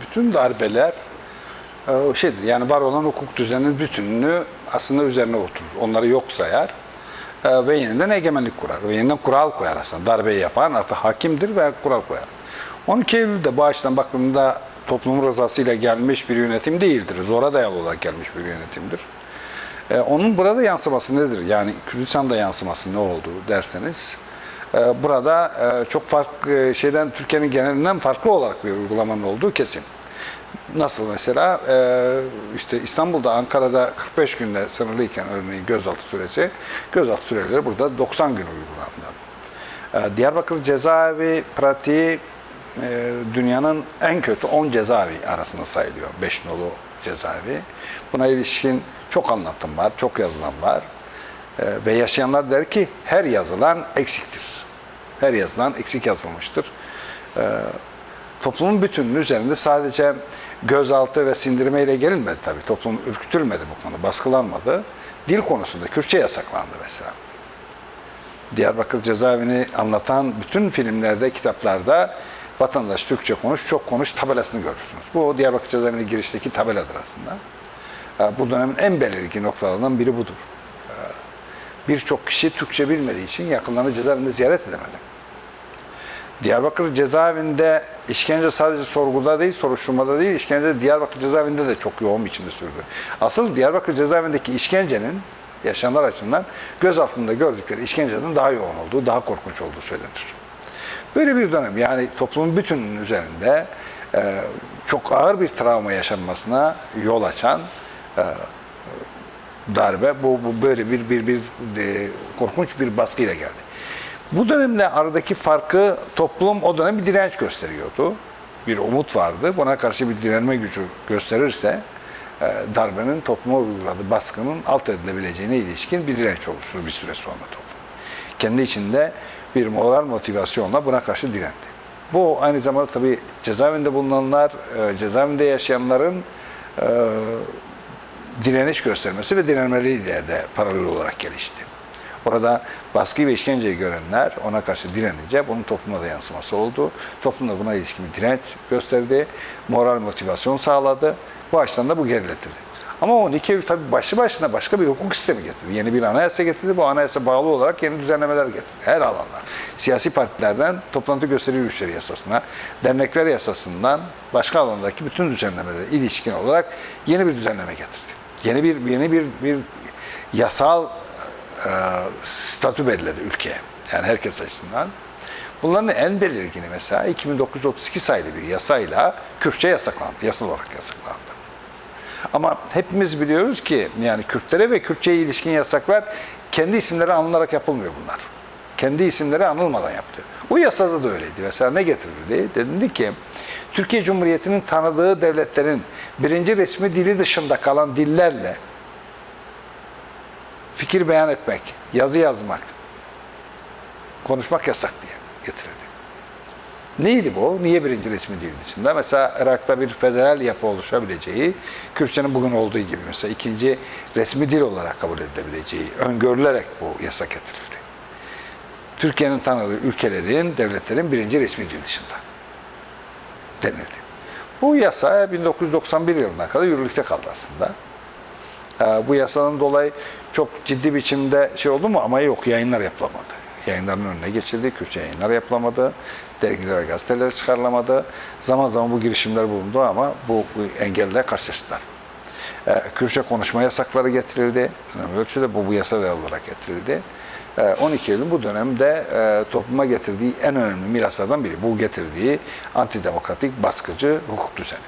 Bütün darbeler e, o şeydir. Yani var olan hukuk düzeninin bütününü aslında üzerine oturur. Onları yok sayar. E, ve yeniden egemenlik kurar. Ve yeniden kural koyar aslında. Darbeyi yapan artık hakimdir ve kural koyar. 12 Eylül'de bu açıdan bakıldığında toplumun rızasıyla gelmiş bir yönetim değildir. Zora dayalı olarak gelmiş bir yönetimdir. E, onun burada yansıması nedir? Yani Kürdistan'da yansıması ne oldu derseniz burada e, çok farklı e, şeyden Türkiye'nin genelinden farklı olarak bir uygulamanın olduğu kesin. Nasıl mesela e, işte İstanbul'da, Ankara'da 45 günde sınırlıyken örneğin gözaltı süresi, gözaltı süreleri burada 90 gün uygulandı. E, Diyarbakır cezaevi pratiği e, dünyanın en kötü 10 cezaevi arasında sayılıyor. 5 nolu cezaevi. Buna ilişkin çok anlatım var, çok yazılan var. Ve yaşayanlar der ki her yazılan eksiktir. Her yazılan eksik yazılmıştır. E, toplumun bütününün üzerinde sadece gözaltı ve sindirmeyle gelinmedi tabii. Toplum ürkütülmedi bu konuda, baskılanmadı. Dil konusunda Kürtçe yasaklandı mesela. Diyarbakır cezaevini anlatan bütün filmlerde, kitaplarda vatandaş Türkçe konuş, çok konuş tabelasını görürsünüz. Bu Diyarbakır cezaevine girişteki tabeladır aslında. Ee, Bu dönemin en belirgin noktalarından biri budur. Birçok kişi Türkçe bilmediği için yakınlarını cezaevinde ziyaret edemedi. Diyarbakır cezaevinde işkence sadece sorguda değil, soruşturmada değil, işkence Diyarbakır cezaevinde de çok yoğun biçimde sürdü. Asıl Diyarbakır cezaevindeki işkencenin yaşayanlar açısından göz altında gördükleri işkenceden daha yoğun olduğu, daha korkunç olduğu söylenir. Böyle bir dönem yani toplumun bütününün üzerinde e, çok ağır bir travma yaşanmasına yol açan e, darbe bu, bu böyle bir bir bir e, korkunç bir baskıyla geldi. Bu dönemde aradaki farkı toplum o dönem bir direnç gösteriyordu. Bir umut vardı. Buna karşı bir direnme gücü gösterirse e, darbenin topluma uyguladığı baskının alt edilebileceğine ilişkin bir direnç oluşur bir süre sonra toplum. Kendi içinde bir moral motivasyonla buna karşı direndi. Bu aynı zamanda tabii cezaevinde bulunanlar, e, cezaevinde yaşayanların e, direniş göstermesi ve direnmeleriyle de paralel olarak gelişti. Orada baskı ve işkenceyi görenler ona karşı direnince bunun topluma da yansıması oldu. Toplum da buna ilişkin bir direnç gösterdi. Moral motivasyon sağladı. Bu açıdan da bu geriletildi. Ama 12 Eylül tabii başlı başına başka bir hukuk sistemi getirdi. Yeni bir anayasa getirdi. Bu anayasa bağlı olarak yeni düzenlemeler getirdi. Her alanda. Siyasi partilerden toplantı gösteri yürüyüşleri yasasına, dernekler yasasından başka alandaki bütün düzenlemelere ilişkin olarak yeni bir düzenleme getirdi. Yeni bir yeni bir bir yasal e, statü belirledi ülkeye. Yani herkes açısından. Bunların en belirgini mesela 2932 sayılı bir yasayla Kürtçe yasaklandı. Yasal olarak yasaklandı. Ama hepimiz biliyoruz ki yani Kürtlere ve Kürtçe'ye ilişkin yasaklar kendi isimleri anılarak yapılmıyor bunlar. Kendi isimleri anılmadan yapılıyor. Bu yasada da öyleydi. Mesela ne getirildi? Dedi ki Türkiye Cumhuriyeti'nin tanıdığı devletlerin birinci resmi dili dışında kalan dillerle fikir beyan etmek, yazı yazmak, konuşmak yasak diye getirildi. Neydi bu? Niye birinci resmi dil dışında? Mesela Irak'ta bir federal yapı oluşabileceği, Kürtçenin bugün olduğu gibi mesela ikinci resmi dil olarak kabul edilebileceği öngörülerek bu yasak getirildi. Türkiye'nin tanıdığı ülkelerin, devletlerin birinci resmi dil dışında denildi. Bu yasa 1991 yılına kadar yürürlükte kaldı aslında. Ee, bu yasanın dolayı çok ciddi biçimde şey oldu mu ama yok yayınlar yapılamadı. Yayınların önüne geçildi, Kürtçe yayınlar yapılamadı, dergiler gazeteler çıkarılamadı. Zaman zaman bu girişimler bulundu ama bu, bu engelle karşılaştılar. Ee, Kürtçe konuşma yasakları getirildi. Önemli ölçüde bu, bu yasa olarak getirildi. Ee, 12 Eylül bu dönemde e, topluma getirdiği en önemli miraslardan biri. Bu getirdiği antidemokratik, baskıcı hukuk düzeni.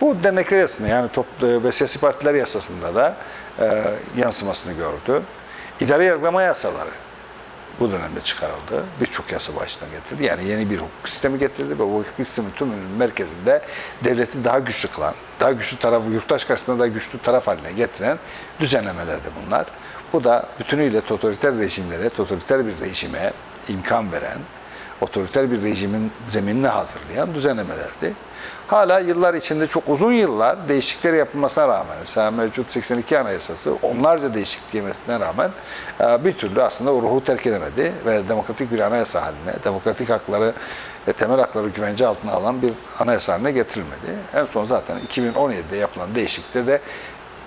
Bu dernekler yasasında yani toplu ve siyasi partiler yasasında da e, yansımasını gördü. İdari yargılama yasaları bu dönemde çıkarıldı. Birçok yasa başına getirdi. Yani yeni bir hukuk sistemi getirdi ve bu hukuk sistemi tümünün merkezinde devleti daha güçlü kılan, daha güçlü tarafı, yurttaş karşısında daha güçlü taraf haline getiren düzenlemelerdi bunlar. Bu da bütünüyle totaliter rejimlere, totaliter bir rejime imkan veren, otoriter bir rejimin zeminini hazırlayan düzenlemelerdi. hala yıllar içinde çok uzun yıllar değişiklikler yapılmasına rağmen mesela mevcut 82 Anayasası onlarca değişiklik yemesine rağmen e, bir türlü aslında o ruhu terk edemedi ve demokratik bir anayasa haline, demokratik hakları ve temel hakları güvence altına alan bir anayasa haline getirilmedi. En son zaten 2017'de yapılan değişiklikte de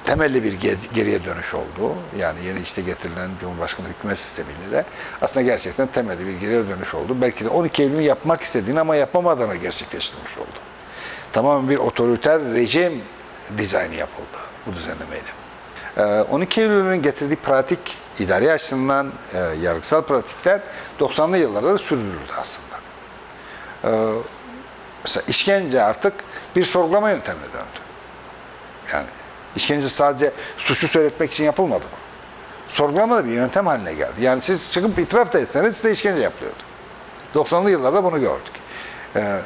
temelli bir ge- geriye dönüş oldu. Yani yeni işte getirilen Cumhurbaşkanı hükümet sistemiyle de aslında gerçekten temelli bir geriye dönüş oldu. Belki de 12 Eylül'ün yapmak istediğini ama yapamadığını gerçekleştirmiş oldu. Tamamen bir otoriter rejim dizaynı yapıldı bu düzenlemeyle. Ee, 12 Eylül'ün getirdiği pratik, idari açısından e, yargısal pratikler 90'lı yıllarda da sürdürüldü aslında. Ee, mesela işkence artık bir sorgulama yöntemine döndü. Yani işkence sadece suçu söyletmek için yapılmadı bu. Sorgulama da bir yöntem haline geldi. Yani siz çıkıp itiraf da etseniz size işkence yapılıyordu. 90'lı yıllarda bunu gördük. Ee,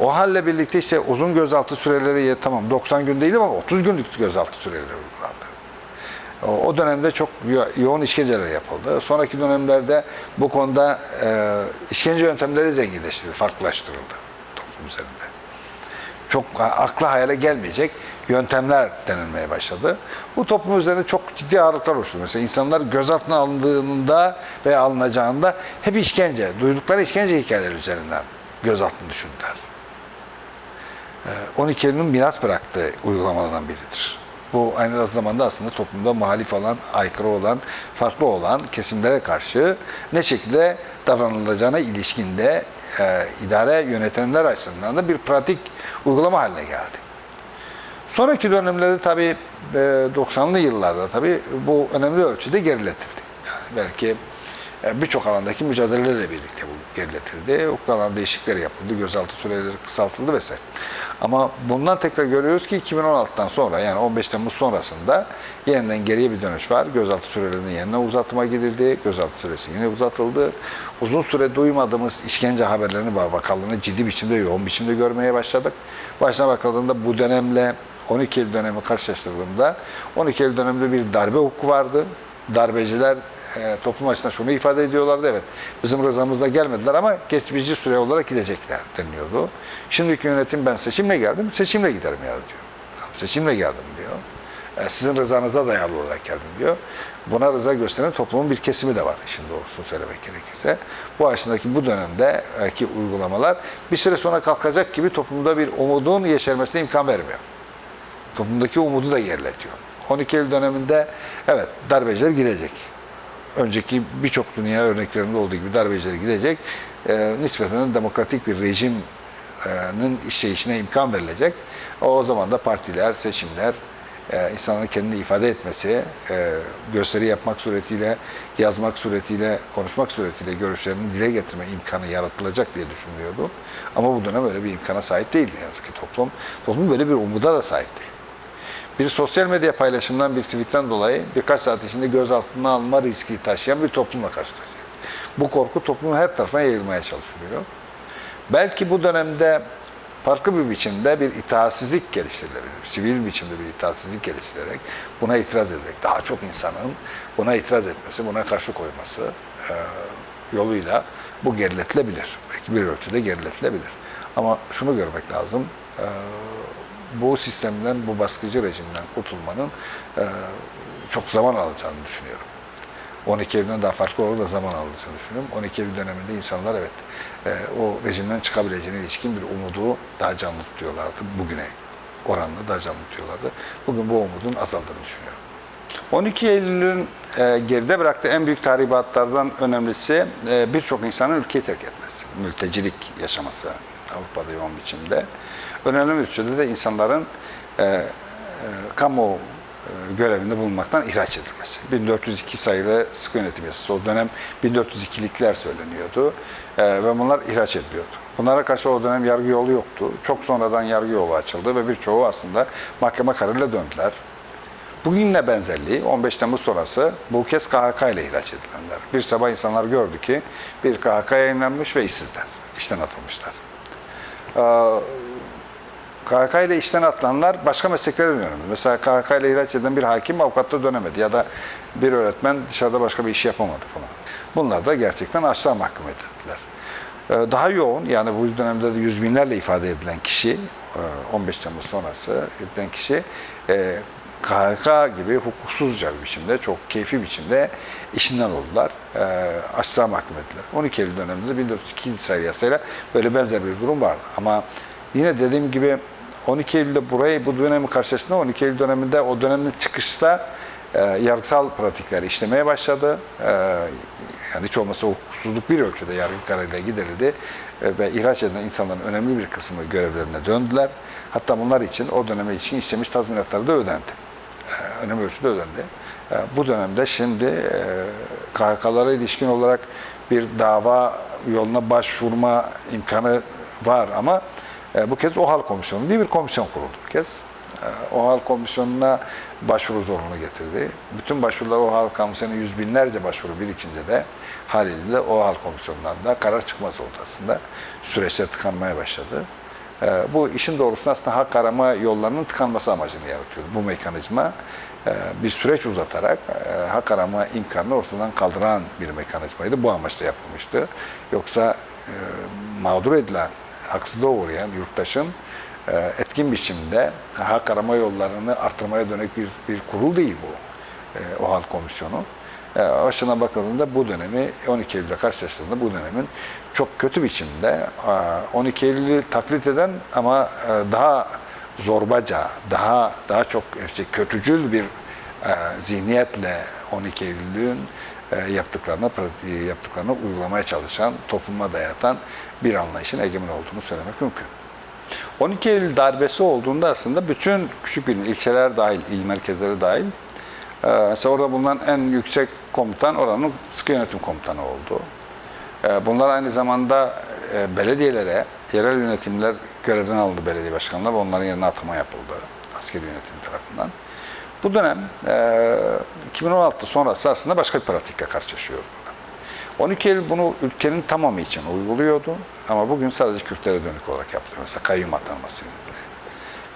o halle birlikte işte uzun gözaltı süreleri tamam 90 gün değil ama 30 günlük gözaltı süreleri uygulandı. O, dönemde çok yo- yoğun işkenceler yapıldı. Sonraki dönemlerde bu konuda e, işkence yöntemleri zenginleştirildi, farklılaştırıldı toplum üzerinde çok akla hayale gelmeyecek yöntemler denilmeye başladı. Bu toplum üzerinde çok ciddi ağırlıklar oluştu. Mesela insanlar gözaltına alındığında veya alınacağında hep işkence, duydukları işkence hikayeleri üzerinden gözaltını düşündüler. Ee, 12 Eylül'ün miras bıraktığı uygulamalardan biridir. Bu aynı zamanda aslında toplumda muhalif olan, aykırı olan, farklı olan kesimlere karşı ne şekilde davranılacağına ilişkinde e, idare yönetenler açısından da bir pratik uygulama haline geldi. Sonraki dönemlerde tabii e, 90'lı yıllarda tabii bu önemli ölçüde geriletildi. Yani belki e, birçok alandaki mücadelelerle birlikte bu geriletildi. O alan değişiklikler yapıldı, gözaltı süreleri kısaltıldı vesaire. Ama bundan tekrar görüyoruz ki 2016'dan sonra yani 15 Temmuz sonrasında yeniden geriye bir dönüş var. Gözaltı sürelerinin yeniden uzatma gidildi. Gözaltı süresi yine uzatıldı. Uzun süre duymadığımız işkence haberlerini var. Vakallığını ciddi biçimde, yoğun biçimde görmeye başladık. Başına bakıldığında bu dönemle 12 Eylül dönemi karşılaştırdığımda 12 Eylül döneminde bir darbe hukuku vardı. Darbeciler e, toplum açısından şunu ifade ediyorlardı. Evet bizim rızamızla gelmediler ama geçici süre olarak gidecekler deniliyordu. Şimdiki yönetim ben seçimle geldim, seçimle giderim ya diyor. Seçimle geldim diyor. E, sizin rızanıza dayalı olarak geldim diyor. Buna rıza gösteren toplumun bir kesimi de var işin doğrusunu söylemek gerekirse. Bu aşındaki bu dönemdeki uygulamalar bir süre sonra kalkacak gibi toplumda bir umudun yeşermesine imkan vermiyor toplumdaki umudu da geriletiyor. 12 Eylül döneminde evet darbeciler gidecek. Önceki birçok dünya örneklerinde olduğu gibi darbeciler gidecek. E, nispeten demokratik bir rejimin işleyişine imkan verilecek. O, zaman da partiler, seçimler, e, insanların kendini ifade etmesi, e, gösteri yapmak suretiyle, yazmak suretiyle, konuşmak suretiyle görüşlerini dile getirme imkanı yaratılacak diye düşünülüyordu. Ama bu dönem öyle bir imkana sahip değildi yazık ki toplum. Toplum böyle bir umuda da sahip değil. Bir sosyal medya paylaşımından bir tweetten dolayı birkaç saat içinde gözaltına alma riski taşıyan bir toplumla karşılaşacağız. Bu korku toplumun her tarafına yayılmaya çalışılıyor. Belki bu dönemde farklı bir biçimde bir itaatsizlik geliştirilebilir. Sivil biçimde bir itaatsizlik geliştirerek buna itiraz ederek daha çok insanın buna itiraz etmesi, buna karşı koyması e, yoluyla bu geriletilebilir. Belki bir ölçüde geriletilebilir. Ama şunu görmek lazım. E, bu sistemden, bu baskıcı rejimden kurtulmanın e, çok zaman alacağını düşünüyorum. 12 Eylül'den daha farklı olarak da zaman alacağını düşünüyorum. 12 Eylül döneminde insanlar evet e, o rejimden çıkabileceğine ilişkin bir umudu daha canlı tutuyorlardı. Bugüne oranla daha canlı tutuyorlardı. Bugün bu umudun azaldığını düşünüyorum. 12 Eylül'ün e, geride bıraktığı en büyük tahribatlardan önemlisi e, birçok insanın ülkeyi terk etmesi, mültecilik yaşaması Avrupa'da yoğun biçimde. Önemli ölçüde de insanların e, e, kamu e, görevinde bulunmaktan ihraç edilmesi. 1402 sayılı sıkı yönetim yasası. O dönem 1402'likler söyleniyordu e, ve bunlar ihraç ediliyordu. Bunlara karşı o dönem yargı yolu yoktu. Çok sonradan yargı yolu açıldı ve birçoğu aslında mahkeme kararıyla döndüler. Bugünle benzerliği 15 Temmuz sonrası bu kez KHK ile ihraç edilenler. Bir sabah insanlar gördü ki bir KHK yayınlanmış ve işsizler, işten atılmışlar. Ee, KHK ile işten atılanlar başka mesleklere dönüyor. Mesela KHK ile ihraç eden bir hakim avukatta dönemedi ya da bir öğretmen dışarıda başka bir iş yapamadı falan. Bunlar da gerçekten açlığa mahkum edildiler. e, daha yoğun yani bu dönemde de yüz binlerle ifade edilen kişi e, 15 Temmuz sonrası edilen kişi e, KHK gibi hukuksuzca bir biçimde, çok keyfi biçimde işinden oldular. E, açlığa mahkum ettiler. 12 Eylül döneminde 1402 sayı yasayla böyle benzer bir durum vardı. Ama yine dediğim gibi 12 Eylül'de burayı, bu dönemi karşılaştığında 12 Eylül döneminde o dönemin çıkışta e, yargısal pratikler işlemeye başladı. E, yani hiç olmasa hukuksuzluk bir ölçüde yargı kararıyla giderildi e, ve ihraç edilen insanların önemli bir kısmı görevlerine döndüler. Hatta bunlar için o döneme için işlemiş tazminatları da ödendi. Önemli ölçüde ödendi. E, bu dönemde şimdi e, KHK'lara ilişkin olarak bir dava yoluna başvurma imkanı var ama e, bu kez OHAL Komisyonu diye bir komisyon kuruldu bu kez. OHAL Komisyonu'na başvuru zorunlu getirdi. Bütün başvurular OHAL Komisyonu'na yüz binlerce başvuru birikince de haliyle OHAL Komisyonu'ndan da karar çıkmaz oldu aslında. Süreçler tıkanmaya başladı. E, bu işin doğrusunda aslında hak arama yollarının tıkanması amacını yaratıyordu. Bu mekanizma e, bir süreç uzatarak e, hak arama imkanını ortadan kaldıran bir mekanizmaydı. Bu amaçla yapılmıştı. Yoksa e, mağdur edilen, haksızlığa uğrayan yurttaşın e, etkin biçimde hak arama yollarını artırmaya dönük bir, bir kurul değil bu. OHAL Komisyonu. E, aşına bakıldığında bu dönemi 12 Eylül'le karşılaştığında bu dönemin çok kötü biçimde e, 12 Eylül'ü taklit eden ama e, daha zorbaca, daha daha çok işte kötücül bir e, zihniyetle 12 Eylül'ün e, yaptıklarına yaptıklarına uygulamaya çalışan, topluma dayatan bir anlayışın egemen olduğunu söylemek mümkün. 12 Eylül darbesi olduğunda aslında bütün küçük bir ilçeler dahil, il merkezleri dahil e, mesela orada bulunan en yüksek komutan oranın sıkı yönetim komutanı oldu. E, Bunlar aynı zamanda e, belediyelere, yerel yönetimler görevden alındı belediye başkanları ve onların yerine atama yapıldı askeri yönetim tarafından. Bu dönem e, 2016 sonrası aslında başka bir pratikle karşılaşıyoruz. 12 Eylül bunu ülkenin tamamı için uyguluyordu ama bugün sadece Kürtlere dönük olarak yapılıyor. Mesela kayyum atanması.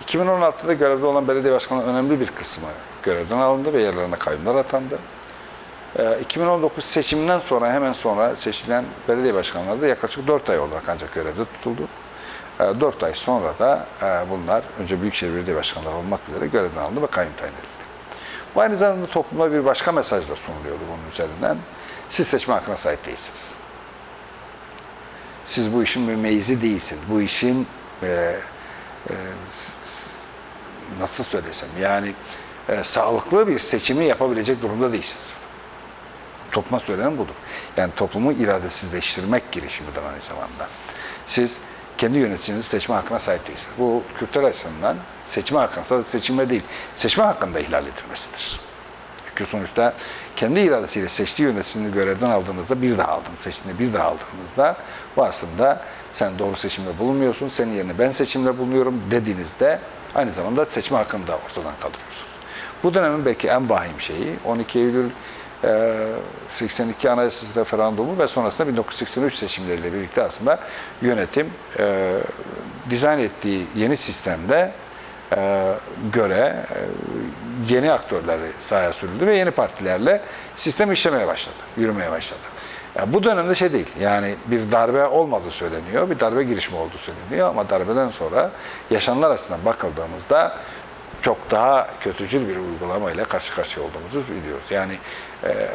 2016'da görevde olan belediye başkanının önemli bir kısmı görevden alındı ve yerlerine kayyumlar atandı. Ee, 2019 seçiminden sonra hemen sonra seçilen belediye başkanları da yaklaşık 4 ay olarak ancak görevde tutuldu. 4 ay sonra da e, bunlar önce Büyükşehir Belediye Başkanları olmak üzere görevden alındı ve kayyum tayin edildi. Bu aynı zamanda topluma bir başka mesaj da sunuluyordu bunun üzerinden. Siz seçme hakkına sahip değilsiniz. Siz bu işin mümeyyizi değilsiniz. Bu işin e, e, nasıl söylesem yani e, sağlıklı bir seçimi yapabilecek durumda değilsiniz. Topluma söylenen budur. Yani toplumu iradesizleştirmek girişimidir aynı zamanda. Siz kendi yöneticinizi seçme hakkına sahip değilsiniz. Bu Kürtler açısından seçme hakkında, sadece seçimde değil, seçme hakkında ihlal edilmesidir. Çünkü sonuçta kendi iradesiyle seçtiği yöneticisini görevden aldığınızda bir daha aldınız, seçtiğinde bir daha aldığınızda bu aslında sen doğru seçimde bulunmuyorsun, senin yerine ben seçimde bulunuyorum dediğinizde aynı zamanda seçme hakkını da ortadan kaldırıyorsunuz. Bu dönemin belki en vahim şeyi 12 Eylül e, 82 Anayasası referandumu ve sonrasında 1983 seçimleriyle birlikte aslında yönetim e, dizayn ettiği yeni sistemde e, göre e, yeni aktörleri sahaya sürüldü ve yeni partilerle sistem işlemeye başladı, yürümeye başladı. Ya bu dönemde şey değil, yani bir darbe olmadığı söyleniyor, bir darbe girişimi olduğu söyleniyor ama darbeden sonra yaşananlar açısından bakıldığımızda çok daha kötücül bir uygulamayla karşı karşıya olduğumuzu biliyoruz. Yani e,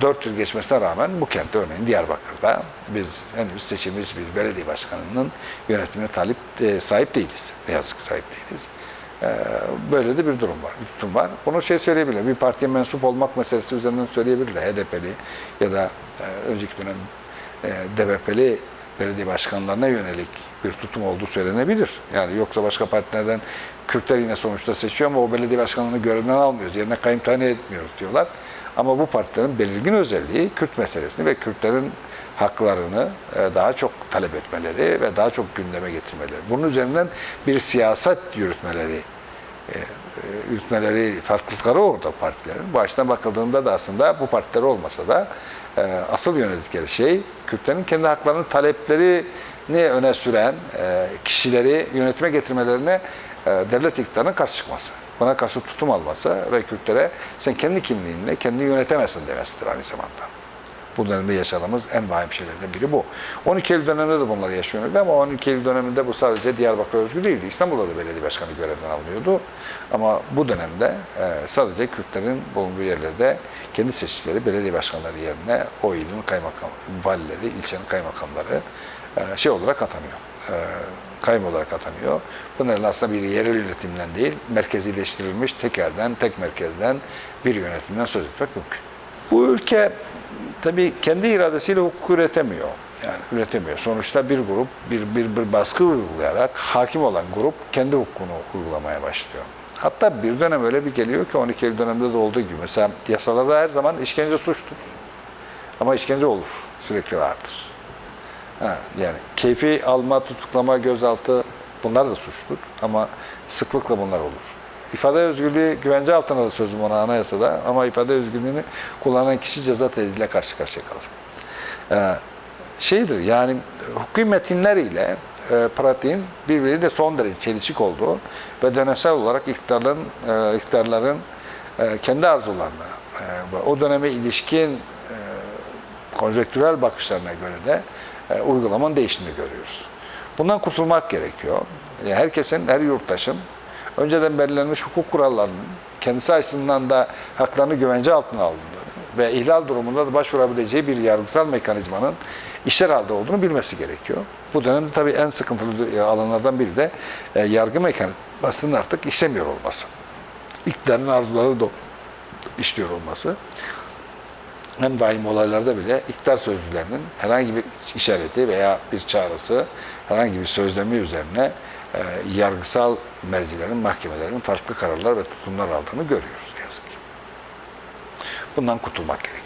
4 yıl geçmesine rağmen bu kentte örneğin Diyarbakır'da biz henüz seçilmiş bir belediye başkanının yönetimine talip e, sahip değiliz. Ne yazık ki sahip değiliz. E, böyle de bir durum var, bir tutum var. Bunu şey söyleyebilirler, bir partiye mensup olmak meselesi üzerinden söyleyebilirler. HDP'li ya da e, önceki dönem e, DBP'li belediye başkanlarına yönelik bir tutum olduğu söylenebilir. Yani yoksa başka partilerden Kürtler yine sonuçta seçiyor ama o belediye başkanlığını görevden almıyoruz. Yerine kayım tayin etmiyoruz diyorlar. Ama bu partilerin belirgin özelliği Kürt meselesini ve Kürtlerin haklarını e, daha çok talep etmeleri ve daha çok gündeme getirmeleri. Bunun üzerinden bir siyaset yürütmeleri e, e, yürütmeleri, farklılıkları orada partilerin. Bu açıdan bakıldığında da aslında bu partiler olmasa da asıl yönelikleri şey Kürtlerin kendi haklarının taleplerini öne süren kişileri yönetime getirmelerine devlet iktidarının karşı çıkması. Buna karşı tutum alması ve Kürtlere sen kendi kimliğinle kendini yönetemezsin demesidir aynı zamanda. Bu dönemde yaşadığımız en vahim şeylerden biri bu. 12 Eylül döneminde de bunları yaşıyorduk ama 12 Eylül döneminde bu sadece Diyarbakır'a özgü değildi. İstanbul'da da belediye başkanı görevden alınıyordu. Ama bu dönemde e, sadece Kürtlerin bulunduğu yerlerde kendi seçtikleri belediye başkanları yerine o ilin kaymakam, valileri, ilçenin kaymakamları e, şey olarak atanıyor. E, kayım olarak atanıyor. Bunların aslında bir yerel yönetimden değil, merkezileştirilmiş tek elden, tek merkezden bir yönetimden söz etmek mümkün. Bu ülke tabii kendi iradesiyle hukuk üretemiyor. Yani üretemiyor. Sonuçta bir grup bir, bir, bir baskı uygulayarak hakim olan grup kendi hukukunu uygulamaya başlıyor. Hatta bir dönem öyle bir geliyor ki 12 Eylül döneminde de olduğu gibi. Mesela yasalarda her zaman işkence suçtur. Ama işkence olur. Sürekli vardır. Ha, yani keyfi alma, tutuklama, gözaltı bunlar da suçtur. Ama sıklıkla bunlar olur. İfade özgürlüğü güvence altına da sözüm ona anayasada ama ifade özgürlüğünü kullanan kişi ceza tehdidiyle karşı karşıya kalır. Ee, şeydir yani hukuki metinler ile e, pratiğin birbiriyle son derece çelişik olduğu ve dönemsel olarak iktidarların, e, iktidarların e, kendi arzularına e, o döneme ilişkin e, konjektürel bakışlarına göre de e, uygulamanın değiştiğini görüyoruz. Bundan kurtulmak gerekiyor. Yani herkesin, her yurttaşın önceden belirlenmiş hukuk kurallarının kendisi açısından da haklarını güvence altına alındığını ve ihlal durumunda da başvurabileceği bir yargısal mekanizmanın işler halde olduğunu bilmesi gerekiyor. Bu dönemde tabii en sıkıntılı alanlardan biri de e, yargı mekanizmasının artık işlemiyor olması. İktidarın arzuları da işliyor olması en vahim olaylarda bile iktidar sözcülerinin herhangi bir işareti veya bir çağrısı, herhangi bir sözlemi üzerine e, yargısal mercilerin, mahkemelerin farklı kararlar ve tutumlar aldığını görüyoruz yazık ki. Bundan kurtulmak gerekiyor.